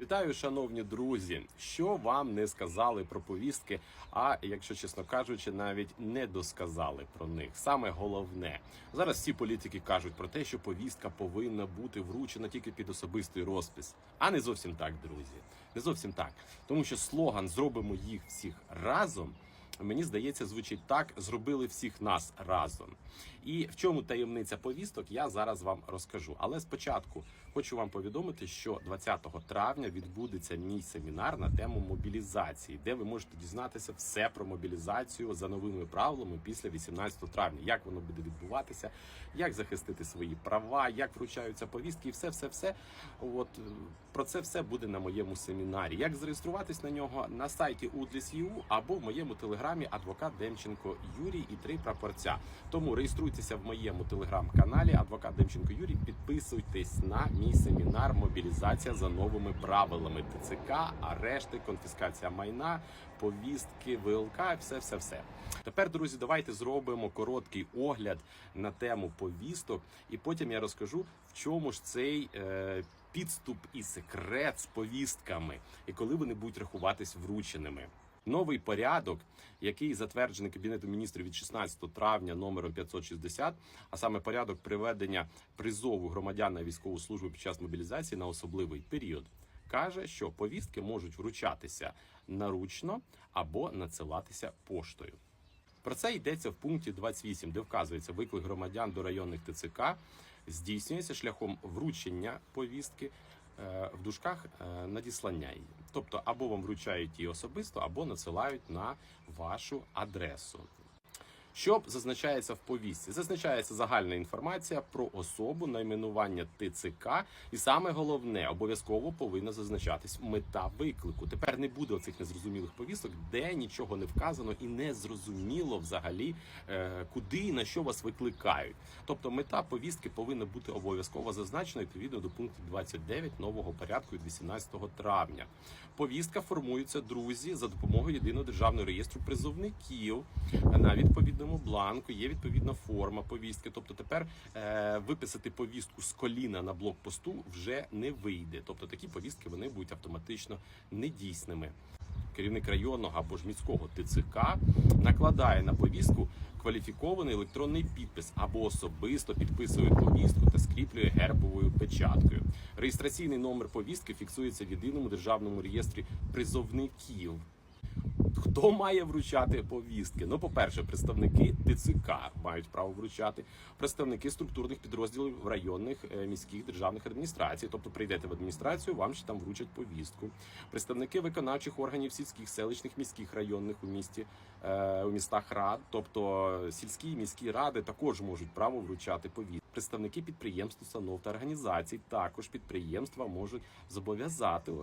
Вітаю, шановні друзі! Що вам не сказали про повістки? А якщо чесно кажучи, навіть не досказали про них. Саме головне зараз всі політики кажуть про те, що повістка повинна бути вручена тільки під особистий розпис. А не зовсім так, друзі. Не зовсім так, тому що слоган зробимо їх всіх разом. Мені здається, звучить так: зробили всіх нас разом. І в чому таємниця повісток, я зараз вам розкажу. Але спочатку хочу вам повідомити, що 20 травня відбудеться мій семінар на тему мобілізації, де ви можете дізнатися все про мобілізацію за новими правилами після 18 травня, як воно буде відбуватися, як захистити свої права, як вручаються повістки, і все, все, все. От про це все буде на моєму семінарі. Як зареєструватись на нього на сайті Удліс.ю або в моєму телеграмі адвокат Демченко Юрій і три прапорця. Тому реєструйтеся в моєму телеграм-каналі Адвокат Демченко Юрій. Підписуйтесь на мій семінар Мобілізація за новими правилами ТЦК, арешти, конфіскація майна, повістки, ВЛК, все, все, все. Тепер, друзі, давайте зробимо короткий огляд на тему повісток, і потім я розкажу, в чому ж цей е, підступ і секрет з повістками, і коли вони будуть рахуватись врученими. Новий порядок, який затверджений Кабінетом міністрів від 16 травня номером 560, а саме порядок приведення призову громадян на військову службу під час мобілізації на особливий період, каже, що повістки можуть вручатися наручно або надсилатися поштою. Про це йдеться в пункті 28, де вказується виклик громадян до районних ТЦК здійснюється шляхом вручення повістки в дужках е, надіслання. Тобто або вам вручають її особисто, або надсилають на вашу адресу. Що зазначається в повістці? Зазначається загальна інформація про особу, найменування ТЦК, і саме головне, обов'язково повинна зазначатись мета виклику. Тепер не буде оцих незрозумілих повісток, де нічого не вказано і не зрозуміло взагалі, е, куди і на що вас викликають. Тобто мета повістки повинна бути обов'язково зазначена відповідно до пункту 29 нового порядку від 18 травня. Повістка формується друзі за допомогою єдиного державного реєстру призовників на відповідному бланку. Є відповідна форма повістки. Тобто тепер е, виписати повістку з коліна на блокпосту вже не вийде. Тобто такі повістки вони будуть автоматично недійсними. Керівник районного або ж міського ТЦК накладає на повістку кваліфікований електронний підпис або особисто підписує повістку та скріплює гербовою печаткою. Реєстраційний номер повістки фіксується в єдиному державному реєстрі призовників. Хто має вручати повістки? Ну, по-перше, представники ТЦК мають право вручати, представники структурних підрозділів районних е, міських державних адміністрацій. Тобто прийдете в адміністрацію, вам ще там вручать повістку. Представники виконавчих органів сільських, селищних, міських районних у місті е, у містах рад, тобто сільські міські ради також можуть право вручати повістки. Представники підприємств, установ та організацій також підприємства можуть зобов'язати е,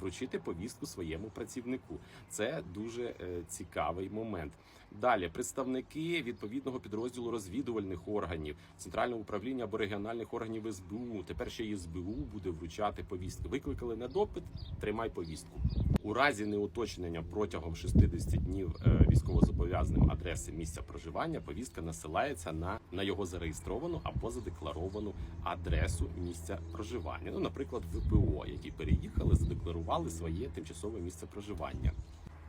вручити повістку своєму працівнику. Це дуже е, цікавий момент. Далі представники відповідного підрозділу розвідувальних органів, центрального управління або регіональних органів СБУ. Тепер ще й СБУ буде вручати повістки. Викликали на допит, тримай повістку. У разі неуточнення протягом 60 днів е, військовозобов'язаним адреси місця проживання повістка насилається на, на його зареєстровану або задекларовану адресу місця проживання. Ну, наприклад, ВПО, які переїхали, задекларували своє тимчасове місце проживання.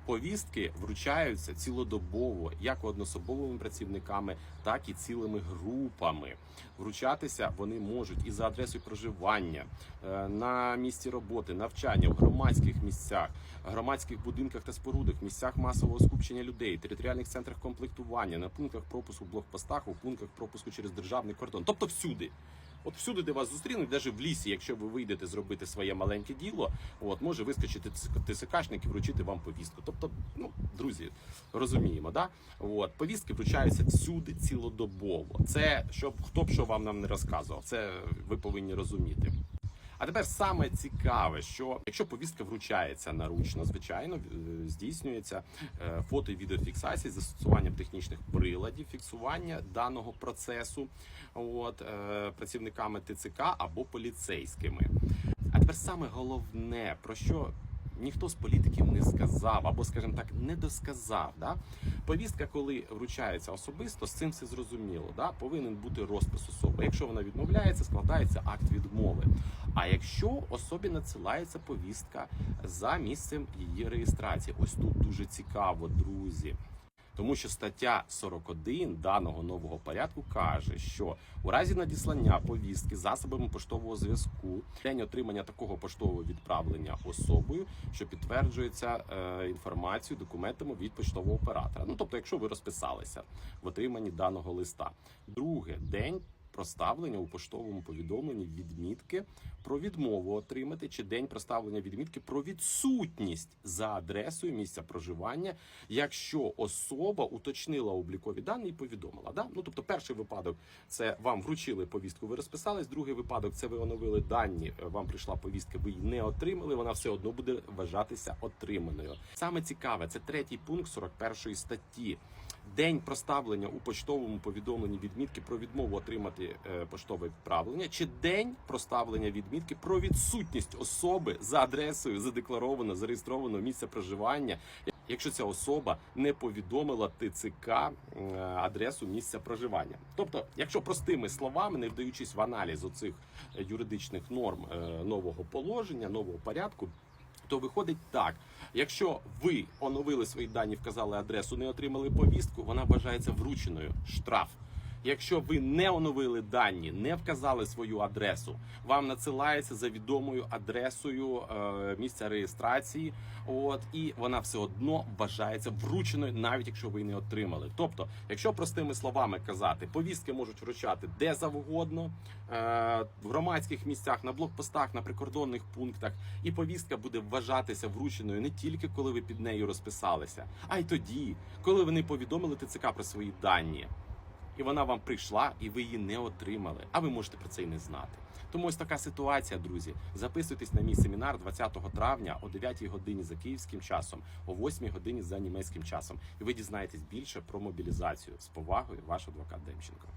Повістки вручаються цілодобово як однособовими працівниками, так і цілими групами. Вручатися вони можуть і за адресою проживання, е, на місці роботи, навчання в громадських місцях, громадських будинках та спорудах, місцях масового скупчення людей, територіальних центрах комплектування, на пунктах пропуску, блокпостах, у пунктах пропуску через державний кордон, тобто всюди. От всюди, де вас зустрінуть, навіть в лісі, якщо ви вийдете зробити своє маленьке діло, от може вискочити ТСКшник і вручити вам повістку. Тобто, ну друзі, розуміємо, да? От повістки вручаються всюди цілодобово. Це щоб хто б що вам нам не розказував, це ви повинні розуміти. А тепер саме цікаве, що якщо повістка вручається наручно, звичайно, е, здійснюється е, фото і відеофіксація з застосуванням технічних приладів фіксування даного процесу, от е, працівниками ТЦК або поліцейськими. А тепер саме головне про що. Ніхто з політиків не сказав, або, скажімо так, не досказав. Да? Повістка, коли вручається особисто, з цим все зрозуміло. Да? Повинен бути розпис особи. Якщо вона відмовляється, складається акт відмови. А якщо особі надсилається повістка за місцем її реєстрації, ось тут дуже цікаво, друзі. Тому що стаття 41 даного нового порядку каже, що у разі надіслання повістки засобами поштового зв'язку день отримання такого поштового відправлення особою, що підтверджується е, інформацією, документами від поштового оператора. Ну тобто, якщо ви розписалися в отриманні даного листа, друге день. Проставлення у поштовому повідомленні відмітки про відмову отримати чи день проставлення відмітки про відсутність за адресою місця проживання, якщо особа уточнила облікові дані і повідомила. Да? Ну тобто, перший випадок це вам вручили повістку, ви розписались. Другий випадок це ви оновили дані. е, Вам прийшла повістка, ви її не отримали. Вона все одно буде вважатися отриманою. Саме цікаве, це третій пункт 41 статті. День проставлення у поштовому повідомленні відмітки про відмову отримати е, поштове відправлення, чи день проставлення відмітки про відсутність особи за адресою задекларовано, зареєстровано місця проживання, якщо ця особа не повідомила ТЦК е, адресу місця проживання. Тобто, якщо простими словами, не вдаючись в аналіз оцих е, юридичних норм нового положення, нового порядку. То виходить так: якщо ви оновили свої дані, вказали адресу, не отримали повістку, вона вважається врученою штраф. Якщо ви не оновили дані, не вказали свою адресу, вам надсилається за відомою адресою е, місця реєстрації. От і вона все одно вважається врученою, навіть якщо ви не отримали. Тобто, якщо простими словами казати, повістки можуть вручати де завгодно, е, в громадських місцях, на блокпостах, на прикордонних пунктах, і повістка буде вважатися врученою не тільки коли ви під нею розписалися, а й тоді, коли вони повідомили ТЦК про свої дані. І вона вам прийшла, і ви її не отримали. А ви можете про це й не знати. Тому ось така ситуація, друзі. Записуйтесь на мій семінар 20 травня о 9 годині за київським часом, о 8 годині за німецьким часом. І ви дізнаєтесь більше про мобілізацію з повагою. Ваш адвокат Демченко.